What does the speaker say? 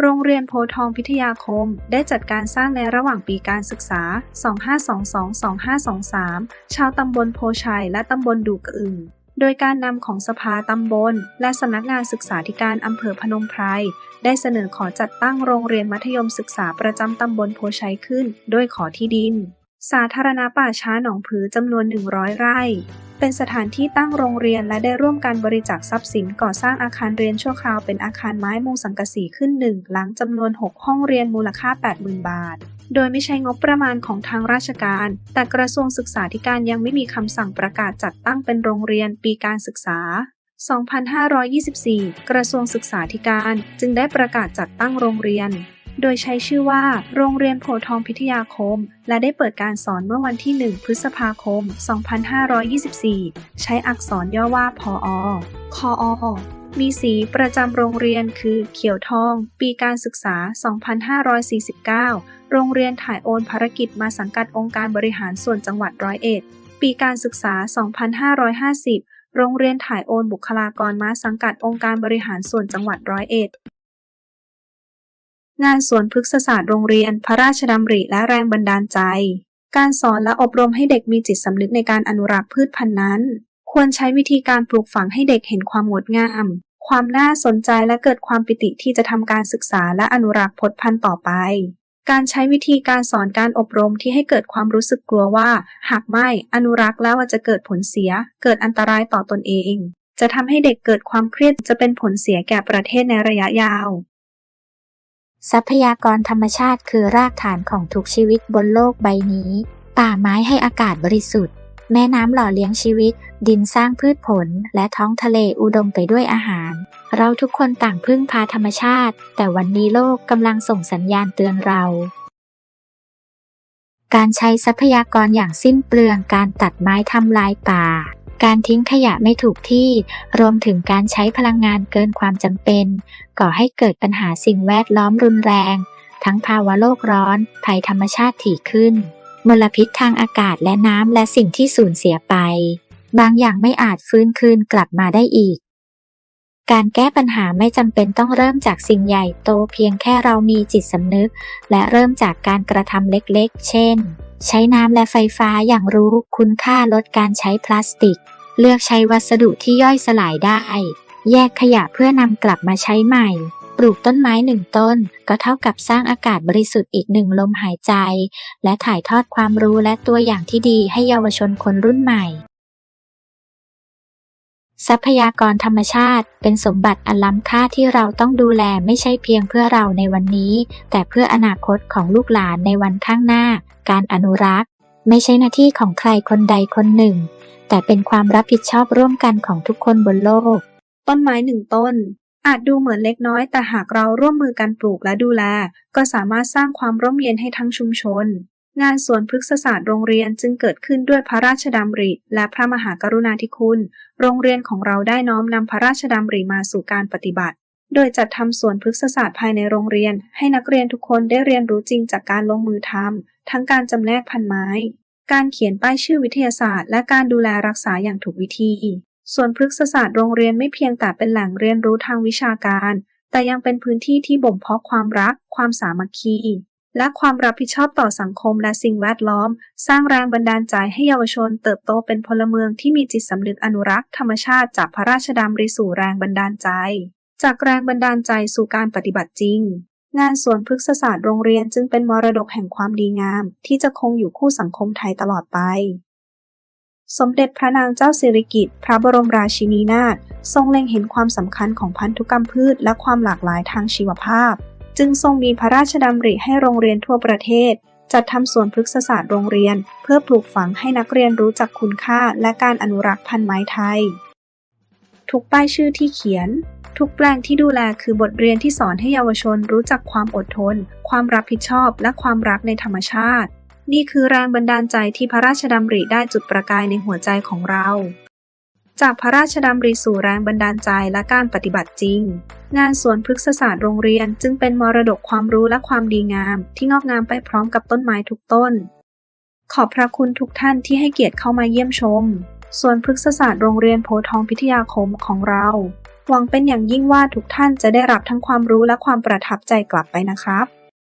โรงเรียนโพทองพิทยาคม ได้จัดการสร้างในระหว่างปีการศึกษา 2522-2523 ชาวตำบลโพชัยและตำบลดูกอึ่งโดยการนำของสภาตำบล และสำนักงานศึกษาธิการอำเภอพนมไพร ได้เสนอขอจัดตั้งโรงเรียนมัธยมศึกษาประจำตำบลโพชัยขึ้น โดยขอที่ดิน สาธารณป่าช้าหนองผือจำนวน 100 ไร่ เป็นสถานที่ตั้งโรงเรียนและได้ร่วมกันบริจาคทรัพย์สินก่อสร้างอาคารเรียนชั่วคราวเป็นอาคารไม้มุงสังกะสีขึ้นหนึ่งหลังจำนวน 6 ห้องเรียนมูลค่า 80,000 บาท โดยไม่ใช่งบประมาณของทางราชการ แต่กระทรวงศึกษาธิการยังไม่มีคำสั่งประกาศจัดตั้งเป็นโรงเรียนปีการศึกษา 2524 กระทรวงศึกษาธิการจึงได้ประกาศจัดตั้งโรงเรียน โดยใช้ชื่อว่า โรงเรียนโพทองพิทยาคม และได้เปิดการสอนเมื่อวันที่ 1 พฤษภาคม 2524 ใช้อักษรย่อว่าพออคออมีสีประจำโรงเรียนคือเขียวทอง ปีการศึกษา 2549 โรงเรียนถ่ายโอนภารกิจมาสังกัดองค์การบริหารส่วนจังหวัดร้อยเอ็ด ปีการศึกษา 2550 โรงเรียนถ่ายโอนบุคลากรมาสังกัดองค์การบริหารส่วนจังหวัดร้อยเอ็ด งานสวนพฤกษศาสตร์โรงเรียน พระราชดำริและแรงบันดาลใจ การสอนและอบรมให้เด็กมีจิตสำนึกในการอนุรักษ์พืชพันธุ์นั้น ควรใช้วิธีการปลูกฝังให้เด็กเห็นความงดงาม ความน่าสนใจและเกิดความปิติที่จะทำการศึกษาและอนุรักษ์พจน์พันธุ์ต่อไป การใช้วิธีการสอนการอบรมที่ให้เกิดความรู้สึกกลัวว่า หากไม่อนุรักษ์แล้วจจะเกิดผลเสีย เกิดอันตรายต่อตนเอง จะทำให้เด็กเกิดความเครียดจะเป็นผลเสียแก่ประเทศในระยะยาว ทรัพยากรธรรมชาติคือรากฐานของทุกชีวิตบนโลกใบนี้ ป่าไม้ให้อากาศบริสุทธิ์ แม่น้ำหล่อเลี้ยงชีวิต ดินสร้างพืชผล และท้องทะเลอุดมไปด้วยอาหาร เราทุกคนต่างพึ่งพาธรรมชาติ แต่วันนี้โลกกำลังส่งสัญญาณเตือนเรา การใช้ทรัพยากรอย่างสิ้นเปลืองการตัดไม้ทำลายป่า การทิ้งขยะไม่ถูกที่ รวมถึงการใช้พลังงานเกินความจำเป็น ก่อให้เกิดปัญหาสิ่งแวดล้อมรุนแรง ทั้งภาวะโลกร้อน ภัยธรรมชาติถี่ขึ้น มลพิษทางอากาศและน้ำและสิ่งที่สูญเสียไป บางอย่างไม่อาจฟื้นคืนกลับมาได้อีก การแก้ปัญหาไม่จำเป็นต้องเริ่มจากสิ่งใหญ่โตเพียงแค่เรามีจิตสำนึก และเริ่มจากการกระทำเล็กๆ เช่น ใช้น้ำและไฟฟ้าอย่างรู้คุณค่าลดการใช้พลาสติก เลือกใช้วัสดุที่ย่อยสลายได้ แยกขยะเพื่อนำกลับมาใช้ใหม่ ปลูกต้นไม้หนึ่งต้น ก็เท่ากับสร้างอากาศบริสุทธิ์อีกหนึ่งลมหายใจ และถ่ายทอดความรู้และตัวอย่างที่ดีให้เยาวชนคนรุ่นใหม่ ทรัพยากรธรรมชาติเป็นสมบัติอันล้ำค่าที่เราต้องดูแลไม่ใช่เพียงเพื่อเราในวันนี้ แต่เพื่ออนาคตของลูกหลานในวันข้างหน้า การอนุรักษ์ ไม่ใช่หน้าที่ของใครคนใดคนหนึ่ง แต่เป็นความรับผิดชอบร่วมกันของทุกคนบนโลก ต้นไม้หนึ่งต้น อาจดูเหมือนเล็กน้อย แต่หากเราร่วมมือกันปลูกและดูแล ก็สามารถสร้างความร่มเย็นให้ทั้งชุมชน งานสวนพฤกษศาสตร์โรงเรียนจึงเกิดขึ้นด้วยพระราชดำริและพระมหากรุณาธิคุณ โรงเรียนของเราได้น้อมนำพระราชดำริมาสู่การปฏิบัติ โดยจัดทำสวนพฤกษศาสตร์ภายในโรงเรียน ให้นักเรียนทุกคนได้เรียนรู้จริงจากการลงมือทำทั้งการจำแนกพันไม้ การเขียนป้ายชื่อวิทยาศาสตร์ และการดูแลรักษาอย่างถูกวิธีส่วนพฤกษศาสตร์โรงเรียนไม่เพียงแต่เป็นแหล่งเรียนรู้ทางวิชาการ แต่ยังเป็นพื้นที่ที่บ่มเพาะความรัก ความสามัคคี และความรับผิดชอบต่อสังคมและสิ่งแวดล้อม สร้างแรงบันดาลใจให้เยาวชนเติบโตเป็นพลเมืองที่มีจิตสำนึกอนุรักษ์ธรรมชาติจากพระราชดำริสู่แรงบันดาลใจ จากแรงบันดาลใจสู่การปฏิบัติจริง งานสวนพฤกษศาสตร์โรงเรียนจึงเป็นมรดกแห่งความดีงาม ที่จะคงอยู่คู่สังคมไทยตลอดไป สมเด็จพระนางเจ้าสิริกิติ์พระบรมราชินีนาถทรงเล็งเห็นความสำคัญของพันธุกรรมพืชและความหลากหลายทางชีวภาพ จึงทรงมีพระราชดำริให้โรงเรียนทั่วประเทศ จัดทำสวนพฤกษศาสตร์โรงเรียน เพื่อปลูกฝังให้นักเรียนรู้จักคุณค่าและการอนุรักษ์พันธุ์ไม้ไทย ทุกป้ายชื่อที่เขียน ทุกแปลงที่ดูแลคือบทเรียนที่สอนให้เยาวชนรู้จักความอดทน ความรับผิดชอบ และความรักในธรรมชาติ นี่คือแรงบันดาลใจที่พระราชดำริได้จุดประกายในหัวใจของเรา จากพระราชดำริสู่แรงบันดาลใจและการปฏิบัติจริง งานสวนพฤกษศาสตร์โรงเรียนจึงเป็นมรดกความรู้และความดีงาม ที่งอกงามไปพร้อมกับต้นไม้ทุกต้น ขอบพระคุณทุกท่านที่ให้เกียรติเข้ามาเยี่ยมชมสวนพฤกษศาสตร์โรงเรียนโพทองพิทยาคมของเรา หวังเป็นอย่างยิ่งว่าทุกท่านจะได้รับทั้งความรู้และความประทับใจกลับไปนะครับ